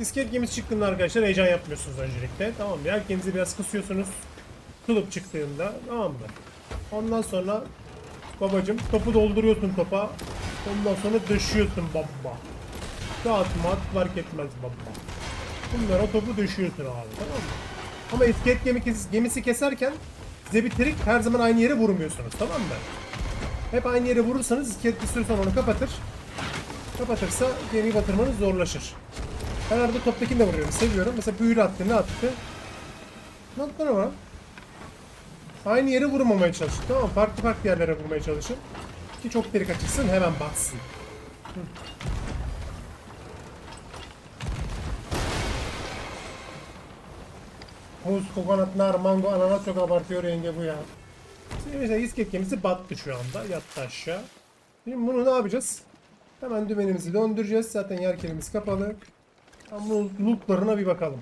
İskelet gemisi çıktığında arkadaşlar heyecan yapmıyorsunuz öncelikle. Tamam mı? Yelkeninizi biraz kısıyorsunuz. Kılıp çıktığında tamam mı? Ondan sonra babacım topu dolduruyorsun topa. Ondan sonra döşüyorsun baba. Kağıt mat fark etmez baba. Bunlara topu döşüyorsun abi tamam mı? Ama iskelet gemi kes- gemisi keserken size bir trik her zaman aynı yere vurmuyorsunuz tamam mı? Hep aynı yere vurursanız iskelet bir süre sonra onu kapatır. Kapatırsa gemiyi batırmanız zorlaşır. Ben arada toptakini de vuruyorum. Seviyorum. Mesela büyülü attı. Ne attı? Ne attı ama? Aynı yere vurmamaya çalışın. Tamam? Farklı farklı yerlere vurmaya çalışın. Ki çok delik açılsın hemen batsın. Hı. Muz, kokonat, nar, mango, ananas çok abartıyor yenge bu ya. Şimdi mesela iskelet gemisi battı şu anda. Yattı aşağı. Şimdi bunu ne yapacağız? Hemen dümenimizi döndüreceğiz. Zaten yer kelimiz kapalı. Ama bunun lootlarına bir bakalım.